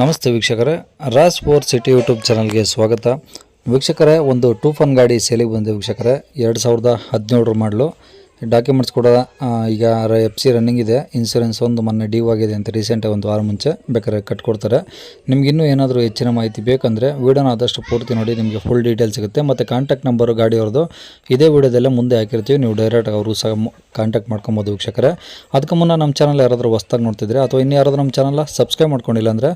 ನಮಸ್ತೆ ವೀಕ್ಷಕರೇ Raas four city YouTube ಚಾನಲ್ಗೆ ಸ್ವಾಗತ. ವೀಕ್ಷಕರೇ, ಒಂದು ಟೂ ಫನ್ ಗಾಡಿ ಸೇಲಿಗೆ ಬಂದಿದೆ ವೀಕ್ಷಕರೇ, ಎರಡು ಸಾವಿರದ ಹದಿನೇಳರ ಮಾಡಲು. ಡಾಕ್ಯುಮೆಂಟ್ಸ್ ಕೂಡ ಈಗ ಎಫ್ ಸಿ ರನ್ನಿಂಗ್ ಇದೆ. ಇನ್ಸೂರೆನ್ಸ್ ಒಂದು ಮೊನ್ನೆ ಡ್ಯೂ ಆಗಿದೆ ಅಂತ ರೀಸೆಂಟಾಗಿ ಒಂದು ವಾರ ಮುಂಚೆ ಬೇಕಾದ್ರೆ ಕಟ್ಕೊಡ್ತಾರೆ. ನಿಮ್ಗೆ ಇನ್ನೂ ಏನಾದರೂ ಹೆಚ್ಚಿನ ಮಾಹಿತಿ ಬೇಕಂದರೆ ವೀಡಿಯೋನ ಆದಷ್ಟು ಪೂರ್ತಿ ನೋಡಿ, ನಿಮಗೆ ಫುಲ್ ಡೀಟೇಲ್ ಸಿಗುತ್ತೆ. ಮತ್ತು ಕಾಂಟ್ಯಾಕ್ಟ್ ನಂಬರು ಗಾಡಿಯವ್ರದ್ದು, ಇದೇ ವೀಡಿಯೋದಲ್ಲೇ ಮುಂದೆ ಹಾಕಿರ್ತೀವಿ. ನೀವು ಡೈರೆಕ್ಟ್ ಅವರು ಸಹ ಕಾಂಟ್ಯಾಕ್ಟ್ ಮಾಡ್ಕೊಬೋದು ವೀಕ್ಷಕರೇ. ಅದಕ್ಕೆ ಮುನ್ನ ನಮ್ಮ ಚಾನಲ್ ಯಾರಾದರೂ ಹೊಸ್ದಾಗಿ ನೋಡ್ತಿದ್ರೆ, ಅಥವಾ ಇನ್ನು ಯಾರಾದರೂ ನಮ್ಮ ಚಾನಲ್ ಸಬ್ಸ್ಕ್ರೈಬ್ ಮಾಡ್ಕೊಂಡಿಲ್ಲ ಅಂದರೆ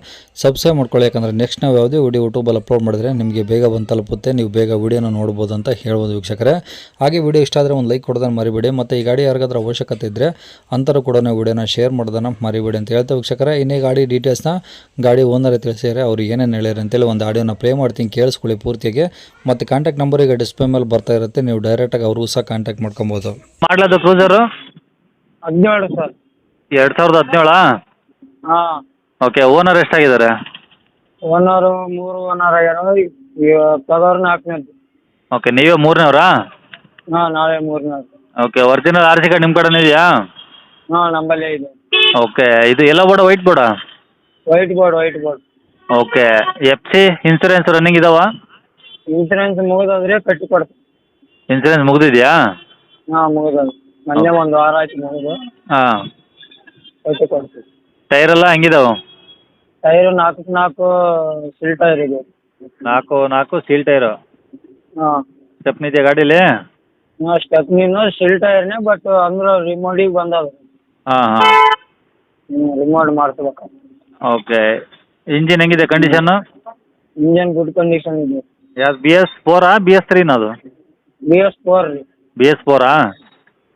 ಸಬ್ಸ್ಕ್ರೈಬ್ ಮಾಡ್ಕೊಳ್ಳಿ. ಯಾಕಂದರೆ ನೆಕ್ಸ್ಟ್ ನಾವು ಯಾವುದೇ ವೀಡಿಯೋ ಯೂಟ್ಯೂಬಲ್ಲಿ ಅಪ್ಲೋಡ್ ಮಾಡಿದ್ರೆ ನಿಮಗೆ ಬೇಗ ಬಂದು ತಲುಪುತ್ತೆ. ನೀವು ಬೇಗ ವೀಡಿಯೋನ ನೋಡ್ಬೋದು ಅಂತ ಹೇಳ್ಬೋದು ವೀಕ್ಷಕರೇ. ಹಾಗೆ ವೀಡಿಯೋ ಇಷ್ಟ ಆದರೆ ಒಂದು ಲೈಕ್ ಕೊಡೋದನ್ನು ಮರಿಬೇಡಿ. ಮತ್ತು ಈ ಗಾಡಿ ಯಾರಿಗಾದ್ರೂ ಅವಶ್ಯಕತೆ ಇದ್ದರೆ ಅಂಥರೂ ಕೂಡ ನಾವು ವಿಡಿಯೋನ ಶೇರ್ ಮಾಡೋದನ್ನು ಮರಿಬೇಡಿ ಅಂತ ಹೇಳ್ತಾ ವೀಕ್ಷಕರೇ. ಇನ್ನೇ ಗಾಡಿ ಡೀಟೇಲ್ಸ್ನ ಗಾಡಿ ಓನರ್ ತಿಳಿಸಿದರೆ ಅವ್ರು ಏನೇನು ಹೇಳ್ಯಾರ ಅಂತೇಳಿ ಒಂದು ಆಡಿಯೋನ ಪ್ಲೇ ಮಾಡ್ತೀನಿ ಕೇಳಿಸ್ಕೊಳ್ಳಿ ಪೂರ್ತಿಯಾಗಿ. ಮತ್ತು ಕಾಂಟ್ಯಾಕ್ಟ್ ನಂಬರ್ ಈಗ ಡಿಸ್ಪ್ಲೇ ಮೇಲೆ ಬರ್ತಾ ಇರುತ್ತೆ ನೀವು ಡೈರೆಕ್ಟಾಗಿ ಅವ್ರಿಗೂ ಸಹ ಕಾಂಟ್ಯಾಕ್ಟ್ ಮಾಡ್ಕೊಬೋದು. ಮಾಡ್ಲದು ಕ್ರೂಸರು ಹದಿನೇಳು ಸರ್. ಎರಡು ಸಾವಿರದ ಹದಿನೇಳ? ಹಾಂ. ಓಕೆ ಓನರ್ ಎಷ್ಟಾಗಿದ್ದಾರೆ? ಓನರು ಮೂರು ಓನರ್ ಆಗ್ಯಾರ ನಾಲ್ಕನೇದು. ಓಕೆ ನೀವೇ ಮೂರನೇವ್ರಾ? ಹಾಂ ನಾವೇ ಮೂರನೇದು okay original R C card ನಿಮ್ಮ ಕಡೆನೇ ಇದೆಯಾ? ಹಾಂ ನಮ್ಮಲ್ಲಿ ಇದೆ. ಓಕೆ ಇದು ಎಲ್ಲ board white ಬೋರ್ಡಾ? White board white board. Okay F C insurance running ಇದಾವಾ? Insurance ಮುಗಿದೋದ್ರೆ ಕಟ್ಟಿ ಕೊಡ್ತೀನಿ. ಇನ್ಸೂರೆನ್ಸ್ ಮುಗಿದಿದೆಯಾ? ಹಾಂ ಮುಗಿದೋದು ಮೊನ್ನೆ ಒಂದು ವಾರ ಆಯ್ತು ಮುಗಿದು. ಹಾಂ. ಕಟ್ಟಿ ಕೊಡ್ತೀನಿ. ಟೈರ್ ಎಲ್ಲ ಹೆಂಗಿದಾವೆ? ಟೈರು ನಾಲ್ಕು ನಾಲ್ಕು ಸೀಲ್ ಟೈರ್ ಇದೆ. ನಾಲ್ಕು ನಾಲ್ಕು ಸೀಲ್ ಟೈರು ಹಾಂ. ಸ್ಟೆಪ್ನಿದೆಯಾ ಗಾಡೀಲಿ? ಸ್ಟೆಪ್ನಿನು ಸಿಲ್ ಟೈರ್ನೇ ಬಟ್ ಅಂದ್ರೆ ರಿಮೋಡಿಗೆ ಬಂದದ ಹಾಂ ಹಾಂ. ರಿಮೋಟ್ ಮಾಡಿಸ್ಬೇಕು. ಓಕೆ. ಇಂಜಿನ್ ಹೆಂಗಿದೆ ಕಂಡೀಷನ್ ಇಂಜನ್ ಗುಡ್ ಕಂಡೀಷನ್ ಇದೆ. ಯಾವ್ದು ಬಿ ಎಸ್ ಫೋರಾ ಬಿ ಎಸ್ ತ್ರೀನಾ ಅದು? ಬಿ ಎಸ್ ಫೋರ್ ರೀ. ಬಿ ಎಸ್ ಫೋರಾ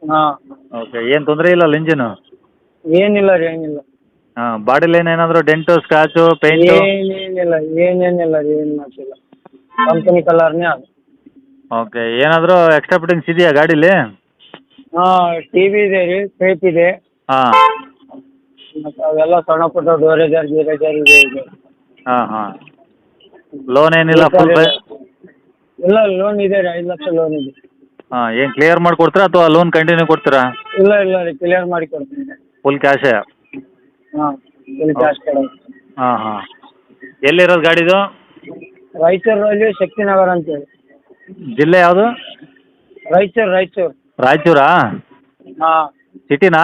ಹಾಂ. ಓಕೆ ಏನು ತೊಂದರೆ ಇಲ್ಲಲ್ಲ ಇಂಜಿನ್? ಏನಿಲ್ಲ ರೀ ಏನಿಲ್ಲ. ಹಾಂ ಬಾಡಿ ಲೈನ್ ಏನಾದರೂ ಡೆಂಟು ಸ್ಕ್ರಾಚು ಪೇಂಟು ಏನೇನಿಲ್ಲ ಏನೇನಿಲ್ಲ ರೀ ಏನು ಮಾಡ್ಸಿಲ್ಲ. ಕಂಪನಿ ಕಲರ್ನೇ ಅದು. ಓಕೆ ಏನಾದರೂ ಎಕ್ಸ್ಟ್ರಾ ಫಿಟ್ಟಿಂಗ್ಸ್ ಇದೆಯಾ ಗಾಡೀಲಿ? ಹಾಂ ಟಿ ವಿ ಇದೆ ರೀ ಟೇಪ್ ಇದೆ. ಹಾಂ. ಮತ್ತು ಅವೆಲ್ಲ ಸಣ್ಣ ಪುಟ್ಟ ಡೋರೇಜರ್ ಗೀರೇಜರ್ ಇದೆ ಇದೆ ಹಾಂ ಹಾಂ. ಲೋನ್ ಏನಿಲ್ಲ ಫುಲ್ ಇಲ್ಲ ಲೋನ್ ಇದೆ ರೀ ಐದು ಲಕ್ಷ ಲೋನ್ ಇದೆ. ಹಾಂ ಏನು ಕ್ಲಿಯರ್ ಮಾಡಿ ಕೊಡ್ತೀರಾ ಅಥವಾ ಲೋನ್ ಕಂಟಿನ್ಯೂ ಕೊಡ್ತೀರಾ? ಇಲ್ಲ ಇಲ್ಲ ರೀ ಕ್ಲಿಯರ್ ಮಾಡಿ ಕೊಡ್ತೀನಿ. ಫುಲ್ ಕ್ಯಾಶೇ ಹಾಂ ಫುಲ್ ಕ್ಯಾಶ್ ಕೊಡೋದು. ಹಾಂ ಹಾಂ. ಎಲ್ಲಿರೋದು ಗಾಡಿದು? ರಾಯಚೂರಲ್ಲಿ ಶಕ್ತಿನಗರ ಅಂತೇಳಿ. ಜಿಲ್ಲೆ ಯಾವುದು? ರಾಯಚೂರು ರಾಯಚೂರು. ರಾಯಚೂರಾ? ಹಾಂ. ಸಿಟಿನಾ?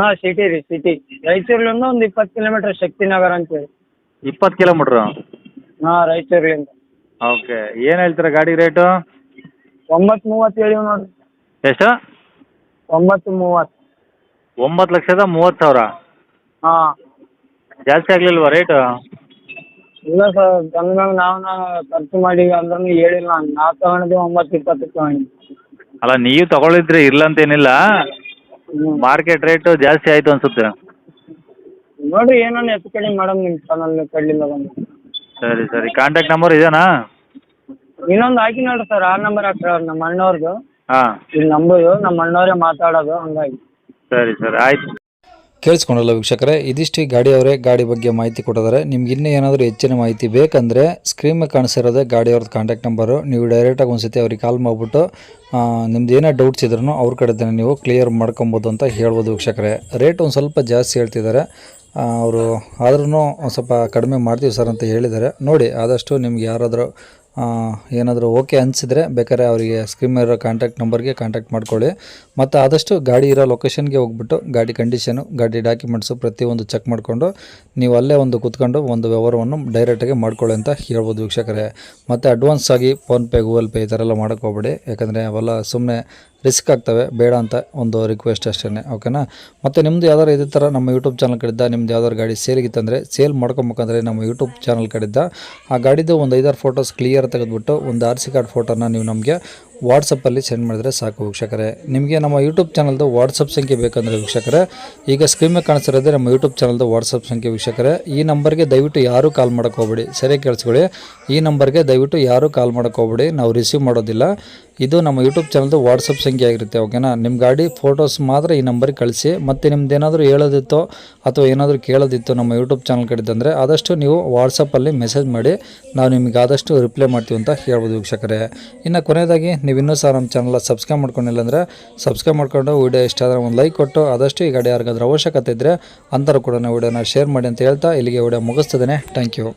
ಹಾಂ ಸಿಟಿ ರೀ ಸಿಟಿ. ರಾಯಚೂರ್ಲಿಂದ ಒಂದು ಇಪ್ಪತ್ತು ಕಿಲೋಮೀಟ್ರ್ ಶಕ್ತಿನಗರ ಅಂತೇಳಿ. ಇಪ್ಪತ್ತು ಕಿಲೋಮೀಟ್ರು? ಹಾಂ ರಾಯಚೂರ್ಲಿಂದ. ಓಕೆ. ಏನು ಹೇಳ್ತೀರಾ ಗಾಡಿ ರೇಟು? ಒಂಬತ್ತು ಮೂವತ್ತು ಹೇಳಿವಿ ನೋಡಿರಿ. ಎಷ್ಟು? ಒಂಬತ್ತು ಮೂವತ್ತು. ಒಂಬತ್ತು ಲಕ್ಷದ ಮೂವತ್ತು ಸಾವಿರ? ಹಾಂ. ಜಾಸ್ತಿ ಆಗಲಿಲ್ವಾ ರೇಟು? ಇಲ್ಲ ಸರ್ ಬಂದ್ಮ್ಯಾಗ ನಾವ್ನ ಖರ್ಚು ಮಾಡಿ ಅಂದ್ರೂ ಹೇಳಿಲ್ಲ. ನಾನು ನಾವು ತಗೊಂಡಿದ್ದೆ ಒಂಬತ್ತು ಇಪ್ಪತ್ತಕ್ಕೆ ತಗೊಂಡಿದ್ದೆ. ಅಲ್ಲ ನೀವು ತಗೊಳಿದ್ರಿ ಇಲ್ಲ ಅಂತೇನಿಲ್ಲ. ಹ್ಞೂ ಮಾರ್ಕೆಟ್ ರೇಟು ಜಾಸ್ತಿ ಆಯಿತು ಅನ್ಸುತ್ತೆ. ನೋಡಿರಿ ಏನೋ ಹೆಚ್ಚು ಕಡಿಮೆ ಮೇಡಮ್ ನಿಮ್ಮ ಚಾನಲ್ ಕಡ್ಲಿಲ್ಲ ಬಂದು. ಸರಿ ಸರಿ. ಕಾಂಟ್ಯಾಕ್ಟ್ ನಂಬರ್ ಇದೇನಾ? ಇನ್ನೊಂದು ಹಾಕಿ ನೋಡಿರಿ ಸರ್ ಆ ನಂಬರ್ ಹಾಕ್ರಿ ನಮ್ಮ ಅಣ್ಣವ್ರದ್ದು ಹಾಂ. ಇಲ್ಲಿ ನಂಬರು ನಮ್ಮ ಅಣ್ಣವರೇ ಮಾತಾಡೋದು ಹಂಗಾಗಿ. ಸರಿ ಸರಿ. ಆಯ್ತು. ಕೇಳಿಸ್ಕೊಂಡಲ್ಲ ವೀಕ್ಷಕರೇ, ಇದಿಷ್ಟು ಗಾಡಿ ಅವರೇ ಗಾಡಿ ಬಗ್ಗೆ ಮಾಹಿತಿ ಕೊಟ್ಟಿದ್ದಾರೆ. ನಿಮ್ಗೆ ಇನ್ನೂ ಏನಾದರೂ ಹೆಚ್ಚಿನ ಮಾಹಿತಿ ಬೇಕಂದರೆ ಸ್ಕ್ರೀನ್ ಮೇಲೆ ಗಾಡಿ ಗಾಡಿಯವ್ರದ್ದು ಕಾಂಟ್ಯಾಕ್ಟ್ ನಂಬರು ನೀವು ಡೈರೆಕ್ಟಾಗಿ ಒಂದು ಸತಿ ಅವ್ರಿಗೆ ಕಾಲ್ ಮಾಡಿಬಿಟ್ಟು ನಿಮ್ದು ಏನೇ ಡೌಟ್ಸ್ ಇದ್ರೂ ಅವ್ರ ಕಡೆದೇ ನೀವು ಕ್ಲಿಯರ್ ಮಾಡ್ಕೊಬೋದು ಅಂತ ಹೇಳ್ಬೋದು ವೀಕ್ಷಕರೇ. ರೇಟ್ ಒಂದು ಸ್ವಲ್ಪ ಜಾಸ್ತಿ ಹೇಳ್ತಿದ್ದಾರೆ. ಅವರು ಆದ್ರೂ ಸ್ವಲ್ಪ ಕಡಿಮೆ ಮಾಡ್ತೀವಿ ಸರ್ ಅಂತ ಹೇಳಿದ್ದಾರೆ. ನೋಡಿ, ಆದಷ್ಟು ನಿಮ್ಗೆ ಯಾರಾದರೂ ಏನಾದರೂ ಓಕೆ ಅನಿಸಿದ್ರೆ ಬೇಕಾದ್ರೆ ಅವರಿಗೆ ಸ್ಕ್ರೀನ್ ಇರೋ ಕಾಂಟ್ಯಾಕ್ಟ್ ನಂಬರ್ಗೆ ಕಾಂಟ್ಯಾಕ್ಟ್ ಮಾಡ್ಕೊಳ್ಳಿ. ಮತ್ತು ಆದಷ್ಟು ಗಾಡಿ ಇರೋ ಲೊಕೇಶನ್ಗೆ ಹೋಗ್ಬಿಟ್ಟು ಗಾಡಿ ಕಂಡೀಷನು ಗಾಡಿ ಡಾಕ್ಯುಮೆಂಟ್ಸು ಪ್ರತಿಯೊಂದು ಚೆಕ್ ಮಾಡಿಕೊಂಡು ನೀವು ಅಲ್ಲೇ ಒಂದು ಕೂತ್ಕೊಂಡು ಒಂದು ವ್ಯವಹಾರವನ್ನು ಡೈರೆಕ್ಟಾಗಿ ಮಾಡ್ಕೊಳ್ಳಿ ಅಂತ ಹೇಳ್ಬೋದು ವೀಕ್ಷಕರೇ. ಮತ್ತು ಅಡ್ವಾನ್ಸ್ ಆಗಿ ಫೋನ್ಪೇ ಗೂಗಲ್ ಪೇ ಈ ಥರ ಎಲ್ಲ ಮಾಡೋಕ್ಕೆ ಹೋಗ್ಬೇಡಿ. ಯಾಕಂದರೆ ಅವೆಲ್ಲ ಸುಮ್ಮನೆ ರಿಸ್ಕ್ ಆಗ್ತವೆ, ಬೇಡ ಅಂತ ಒಂದು ರಿಕ್ವೆಸ್ಟ್ ಅಷ್ಟೇ ಓಕೆನಾ ಮತ್ತು ನಿಮ್ಮದು ಯಾವ್ದಾರು ಇದೇ ಥರ ನಮ್ಮ ಯೂಟ್ಯೂಬ್ ಚಾನಲ್ ಕಡಿದ್ದ ನಿಮ್ದು ಯಾವ್ದಾದ್ರು ಗಾಡಿ ಸೇಲಿಗಿತ್ತಂದರೆ ಸೇಲ್ ಮಾಡ್ಕೊಬೇಕಂದ್ರೆ ನಮ್ಮ ಯೂಟ್ಯೂಬ್ ಚಾನಲ್ ಕಡಿದ್ದ ಆ ಗಾಡಿದು ಒಂದು ಐದಾರು ಫೋಟೋಸ್ ಕ್ಲಿಯರ್ ತೆಗೆದುಬಿಟ್ಟು, ಒಂದು ಆರ್ ಸಿ ಕಾರ್ಡ್ ಫೋಟೋನ ನೀವು ನಮಗೆ ವಾಟ್ಸಪ್ಪಲ್ಲಿ ಸೆಂಡ್ ಮಾಡಿದರೆ ಸಾಕು ವೀಕ್ಷಕರೇ. ನಿಮಗೆ ನಮ್ಮ ಯೂಟ್ಯೂಬ್ ಚಾನಲ್ದು ವಾಟ್ಸಪ್ ಸಂಖ್ಯೆ ಬೇಕಂದರೆ ವೀಕ್ಷಕರೇ, ಈಗ ಸ್ಕ್ರೀನ್ ಮೇಲೆ ಕಾಣಿಸ್ತಿರೋದೇ ನಮ್ಮ ಯೂಟ್ಯೂಬ್ ಚಾನಲ್ದು ವಾಟ್ಸಪ್ ಸಂಖ್ಯೆ ವೀಕ್ಷಕರೇ. ಈ ನಂಬರ್ಗೆ ದಯವಿಟ್ಟು ಯಾರೂ ಕಾಲ್ ಮಾಡೋಕೆ ಹೋಗ್ಬೇಡಿ. ಸರಿಯಾಗಿ ಕೇಳಿಸ್ಕೊಳ್ಳಿ. ಈ ನಂಬರ್ಗೆ ದಯವಿಟ್ಟು ಯಾರೂ ಕಾಲ್ ಮಾಡೋಕೆ ಹೋಗ್ಬೇಡಿ. ನಾವು ರಿಸೀವ್ ಮಾಡೋದಿಲ್ಲ. ಇದು ನಮ್ಮ ಯೂಟ್ಯೂಬ್ ಚಾನಲ್ದು ವಾಟ್ಸಪ್ ಸಂಖ್ಯೆ ಆಗಿರುತ್ತೆ ಓಕೆನಾ ನಿಮ್ಮ ಗಾಡಿ ಫೋಟೋಸ್ ಮಾತ್ರ ಈ ನಂಬರ್ಗೆ ಕಳಿಸಿ. ಮತ್ತು ನಿಮ್ದು ಏನಾದರೂ ಹೇಳೋದಿತ್ತೋ ಅಥವಾ ಏನಾದರೂ ಕೇಳೋದಿತ್ತು ನಮ್ಮ ಯೂಟ್ಯೂಬ್ ಚಾನಲ್ ಕಡಿದಂದರೆ ಆದಷ್ಟು ನೀವು ವಾಟ್ಸಪ್ಪಲ್ಲಿ ಮೆಸೇಜ್ ಮಾಡಿ. ನಾವು ನಿಮಗೆ ಆದಷ್ಟು ರಿಪ್ಲೈ ಮಾಡ್ತೀವಿ ಅಂತ ಹೇಳ್ಬೋದು ವೀಕ್ಷಕರೇ. ಇನ್ನು ಕೊನೆಯದಾಗಿ ನೀವು ಇನ್ನೂ ಸಹ ನಮ್ಮ ಚಾನಲ್ ಸಬ್ಸ್ಕ್ರೈಬ್ ಮಾಡ್ಕೊಂಡಿಲ್ಲ ಅಂದರೆ ಸಬ್ಸ್ಕ್ರೈಬ್ ಮಾಡ್ಕೊಂಡು ವಿಡಿಯೋ ಇಷ್ಟ ಆದರೆ ಒಂದು ಲೈಕ್ ಕೊಟ್ಟು, ಆದಷ್ಟು ಈ ಗಾಡಿ ಯಾರಿಗಾದ್ರೂ ಅವಶ್ಯಕತೆ ಇದ್ದರೆ ಅಂಥವ್ರು ಕೂಡ ವೀಡಿಯೋನ ಶೇರ್ ಮಾಡಿ ಅಂತ ಹೇಳ್ತಾ ಇಲ್ಲಿಗೆ ವೀಡಿಯೋ ಮುಗಿಸ್ತಿದ್ದೇನೆ ಥ್ಯಾಂಕ್ ಯು